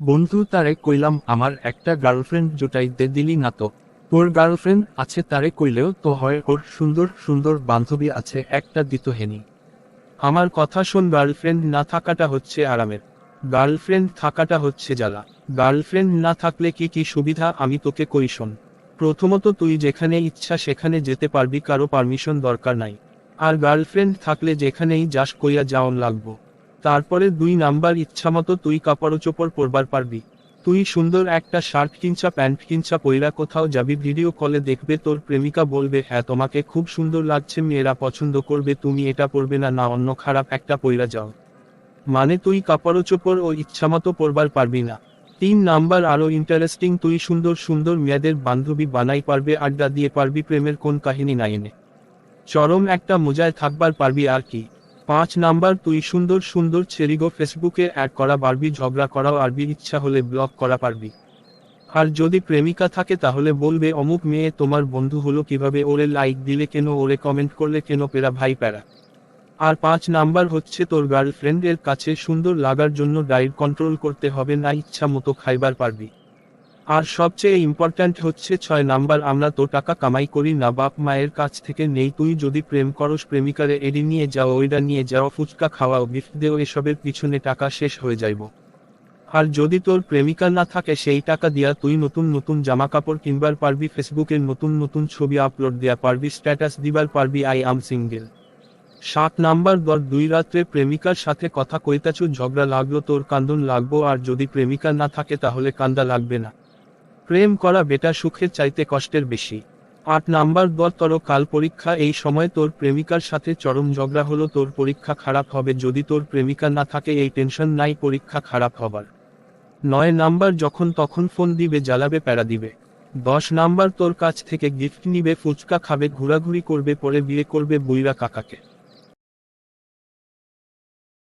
বন্ধু তারে কইলাম, আমার একটা গার্লফ্রেন্ড জোটাইতে দিলি না তো। তোর গার্লফ্রেন্ড আছে তারে কইলেও তো হয়, ওর সুন্দর সুন্দর বান্ধবী আছে, একটা দিত হেনি। আমার কথা শোন, গার্লফ্রেন্ড না থাকাটা হচ্ছে আরামের। গার্লফ্রেন্ড থাকাটা হচ্ছে জ্বালা। গার্লফ্রেন্ড না থাকলে কি কি সুবিধা আমি তোকে কই শোন। প্রথমত তুই যেখানে ইচ্ছা সেখানে যেতে পারবি, কারও পারমিশন দরকার নাই। আর গার্লফ্রেন্ড থাকলে যেখানেই যাস কইয়া যাওন লাগবো। তারপরে দুই নাম্বার ইচ্ছামতো তুই কাপড় চোপড় পরবার পারবি। তুই সুন্দর একটা শার্ট কিনছা প্যান্ট কিনছা পইরা কোথাও যাবি, ভিডিও কলে দেখবে তোর প্রেমিকা বলবে হ্যাঁ তোমাকে খুব সুন্দর লাগছে, মেয়েরা পছন্দ করবে, তুমি এটা পরবে না না, অন্য খারাপ একটা পইরা যাও। মানে তুই কাপড় চোপড় ও ইচ্ছামতো পরবার পারবি না। তিন নাম্বার আরও ইন্টারেস্টিং তুই সুন্দর সুন্দর মেয়েদের বান্ধবী বানাই পারবে, আড্ডা দিয়ে পারবি প্রেমের কোন কাহিনী না এনে। চরম একটা মজায় থাকবার পারবি আর কি। পাঁচ নাম্বার, তুই সুন্দর সুন্দর ছেড়িগো ফেসবুকে অ্যাড করা পারবি, ঝগড়া করাও আরবি ইচ্ছা হলে ব্লক করা পারবি। আর যদি প্রেমিকা থাকে তাহলে বলবে, অমুক মেয়ে তোমার বন্ধু হলো কীভাবে, ওরে লাইক দিলে কেন, ওরে কমেন্ট করলে কেন, পেরা ভাই প্যারা? আর পাঁচ নাম্বার হচ্ছে, তোর গার্লফ্রেন্ডের কাছে সুন্দর লাগার জন্য ডায়েট কন্ট্রোল করতে হবে না, ইচ্ছা মতো খাইবার পারবি। আর সবচেয়ে ইম্পর্ট্যান্ট হচ্ছে ছয় নাম্বার, আমরা তো টাকা কামাই করি না, বাপ মায়ের কাছ থেকে নেই, তুই যদি প্রেম করস, প্রেমিকারে এডি নিয়ে যাও ওইটা নিয়ে যাও, ফুচকা খাওয়াও গিফট দেও, এসবের পিছনে টাকা শেষ হয়ে যাইব। আর যদি তোর প্রেমিকা না থাকে, সেই টাকা দিয়া তুই নতুন নতুন জামা কাপড় কিনবার পারবি ফেসবুকের নতুন নতুন ছবি আপলোড দেয়া পারবি স্ট্যাটাস দিবার পারবি আই আম সিঙ্গেল সাত নাম্বার, দর, দুই রাত্রে প্রেমিকার সাথে কথা কইতাছু, ঝগড়া লাগল, তোর কান্দন লাগবো, আর যদি প্রেমিকা না থাকে, তাহলে কান্দা লাগবে না। প্রেম করা বেটা সুখের চাইতে কষ্টের বেশি। আট নাম্বার দর তর কাল পরীক্ষা, এই সময় তোর প্রেমিকার সাথে চরম ঝগড়া হলো, তোর পরীক্ষা খারাপ হবে, যদি তোর প্রেমিকা না থাকে, এই টেনশন নাই, পরীক্ষা খারাপ হবার। নয় নাম্বার, যখন তখন ফোন দিবে, জ্বালাবে, প্যারা দিবে। দশ নাম্বার, তোর কাছ থেকে গিফট নিবে, ফুচকা খাবে, ঘোরাঘুরি করবে, পরে বিয়ে করবে, বুইরা কাকাকে।